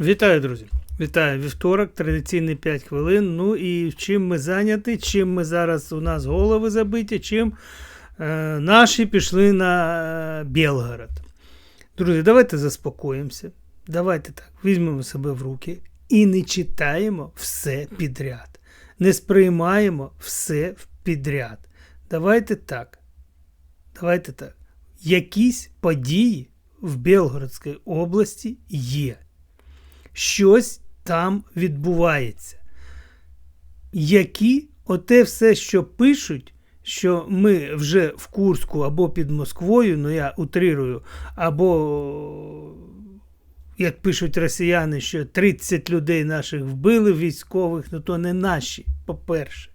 Вітаю, друзі! Вітаю вівторок, традиційний 5 хвилин. Ну і чим ми зайняті, чим ми зараз у нас голови забиті, чим е, наші пішли на е, Білгород. Друзі, давайте заспокоїмося. Давайте так, візьмемо себе в руки і не читаємо все підряд. Не сприймаємо все підряд. Давайте так. Давайте так. Якісь події в Білгородській області є щось там відбувається. Які оте все, що пишуть, що ми вже в Курську або під Москвою, ну я утрирую, або, як пишуть росіяни, що 30 людей наших вбили військових, ну то не наші, по-перше.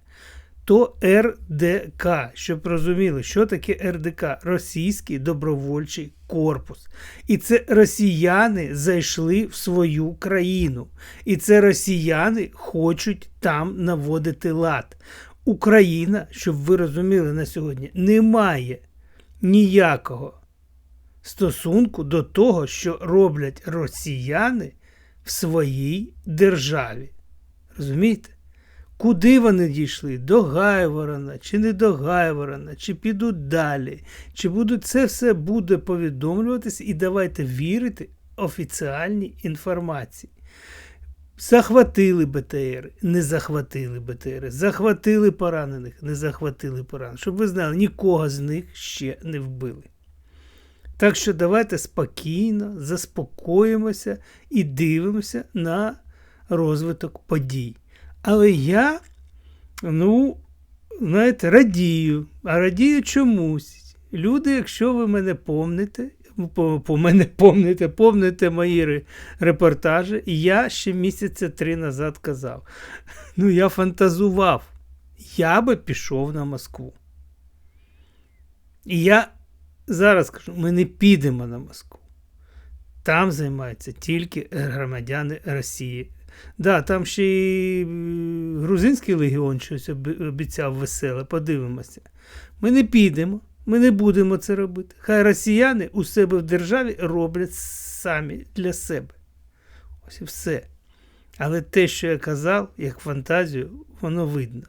То РДК, щоб розуміли, що таке РДК Російський добровольчий корпус. І це росіяни зайшли в свою країну. І це росіяни хочуть там наводити лад. Україна, щоб ви розуміли на сьогодні, не має ніякого стосунку до того, що роблять росіяни в своїй державі. Розумієте? Куди вони дійшли? До Гайворона, чи не до Гайворона, чи підуть далі, чи будуть це все буде повідомлюватися, і давайте вірити офіціальній інформації. Захватили БТР, не захватили БТР, захватили поранених, не захватили поранених. Щоб ви знали, нікого з них ще не вбили. Так що давайте спокійно заспокоїмося і дивимося на розвиток подій. Але я, ну, знаєте, радію. А радію чомусь. Люди, якщо ви мене помните, по, по мене помните, помните мої репортажі, і я ще місяця три назад казав. Ну, я фантазував. Я би пішов на Москву. І я зараз кажу, ми не підемо на Москву. Там займаються тільки громадяни Росії. Да, там ще й грузинський легіон щось обіцяв веселе, подивимося. Ми не підемо, ми не будемо це робити. Хай росіяни у себе в державі роблять самі для себе. Ось і все. Але те, що я казав, як фантазію, воно видно.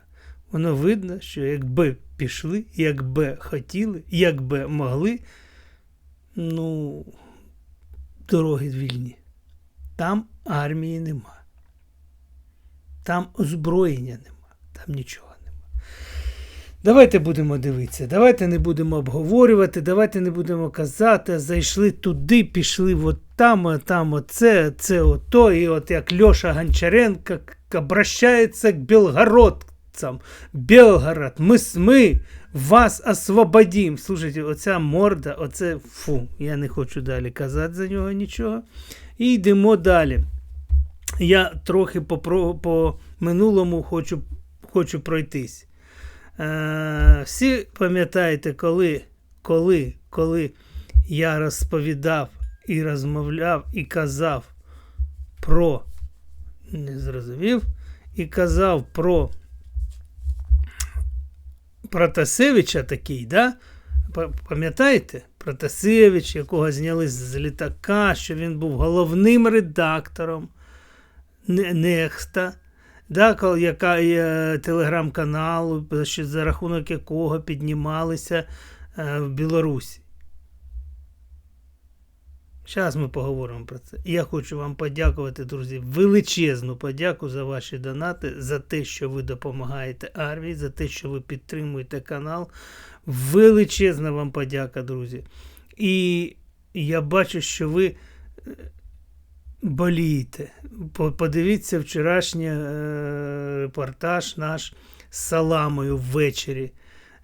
Воно видно, що якби пішли, якби хотіли, якби могли, ну, дороги вільні. Там армії нема. Там озброєння нема, там нічого нема. Давайте будемо дивитися, давайте не будемо обговорювати, давайте не будемо казати, зайшли туди, пішли от там, там оце, це ото. І от як Льоша Гончаренко обращається к білгородцям. Белгород, ми, ми вас освободим. Слушайте, оця морда, оце фу, я не хочу далі казати за нього нічого. І йдемо далі. Я трохи по по минулому хочу хочу пройтись. Е, Всі пам'ятаєте, коли, коли, коли я розповідав і розмовляв і казав про, не зрозумів, і казав про Протасевича такий, да? пам'ятаєте? Протасевич, якого зняли з літака, що він був головним редактором. Нехта, да, яка є телеграм-каналу, за рахунок якого піднімалися е, в Білорусі. Зараз ми поговоримо про це. Я хочу вам подякувати, друзі, величезну подяку за ваші донати, за те, що ви допомагаєте армії, за те, що ви підтримуєте канал. Величезна вам подяка, друзі. І я бачу, що ви болієте. Подивіться вчорашній е, репортаж наш з Саламою ввечері.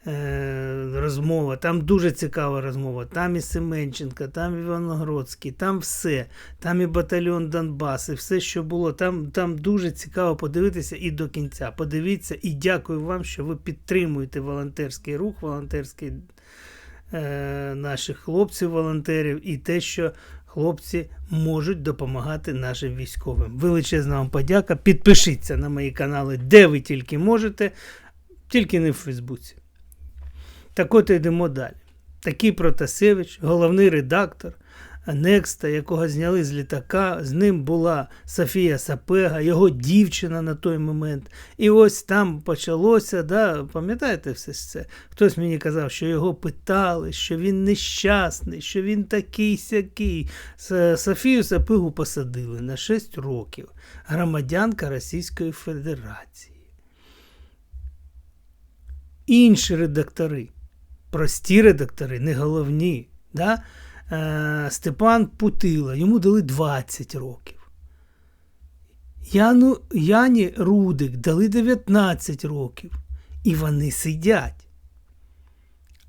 Е, розмова, там дуже цікава розмова. Там і Семенченка, там і Іваногродський, там все, там і батальйон Донбас, і все, що було. Там там дуже цікаво подивитися і до кінця. Подивіться і дякую вам, що ви підтримуєте волонтерський рух, волонтерський е, наших хлопців-волонтерів і те, що хлопці можуть допомагати нашим військовим. Величезна вам подяка. Підпишіться на мої канали, де ви тільки можете, тільки не в Фейсбуці. Так от йдемо далі. Такий Протасевич, головний редактор Некста, якого зняли з літака. З ним була Софія Сапега, його дівчина на той момент. І ось там почалося, да, пам'ятаєте все це? Хтось мені казав, що його питали, що він нещасний, що він такий сякий. Софію Сапегу посадили на 6 років. Громадянка Російської Федерації. Інші редактори, прості редактори, не головні. Да? Е, Степан Путила, йому дали 20 років. Яну, Яні Рудик дали 19 років. І вони сидять.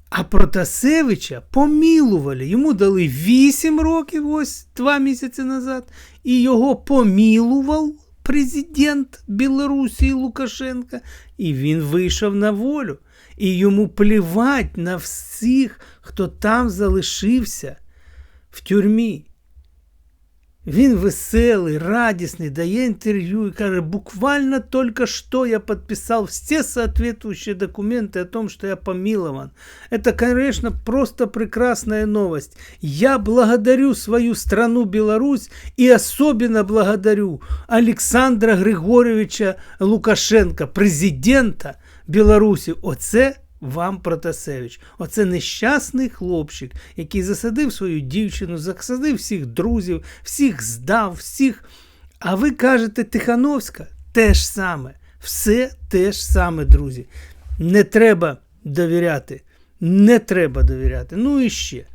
А Протасевича помілували. Йому дали 8 років, ось два місяці назад, і його помілував президент Білорусі Лукашенка, і він вийшов на волю. І йому плівать на всіх, хто там залишився в тюрмі. Він веселий, радісний, дає інтерв'ю і каже, буквально только что я подписал все соответствующие документы о том, что я помилован. Это, конечно, просто прекрасная новость. Я благодарю свою страну Беларусь и особенно благодарю Александра Григорьевича Лукашенка, президента Білорусі. Оце вам Протасевич. Оце нещасний хлопчик, який засадив свою дівчину, засадив всіх друзів, всіх здав, всіх. А ви кажете, Тихановська те ж саме. Все те ж саме, друзі. Не треба довіряти. Не треба довіряти. Ну і ще.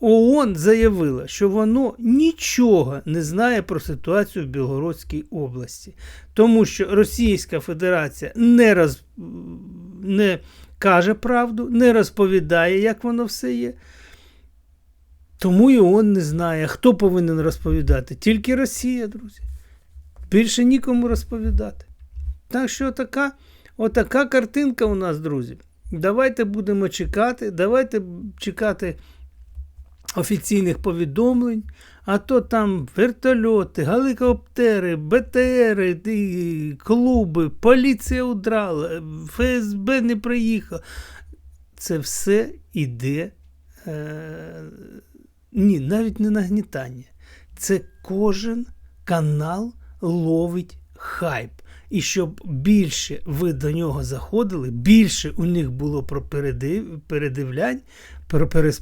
ООН заявила, що воно нічого не знає про ситуацію в Білгородській області, тому що Російська Федерація не, роз... не каже правду, не розповідає, як воно все є. Тому і он не знає, хто повинен розповідати. Тільки Росія, друзі. Більше нікому розповідати. Так що така, отака картинка у нас, друзі. Давайте будемо чекати, давайте чекати офіційних повідомлень, а то там вертольоти, гелікоптери, БТРи, клуби, поліція удрала, ФСБ не приїхав. Це все іде. Е, ні, навіть не нагнітання. Це кожен канал ловить хайп. І щоб більше ви до нього заходили, більше у них було про передив, передивлянь,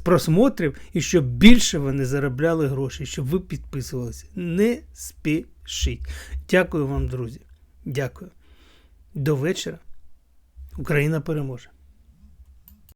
просмотрів, і щоб більше вони заробляли гроші, щоб ви підписувалися. Не спішіть. Дякую вам, друзі. Дякую. До вечора. Україна переможе.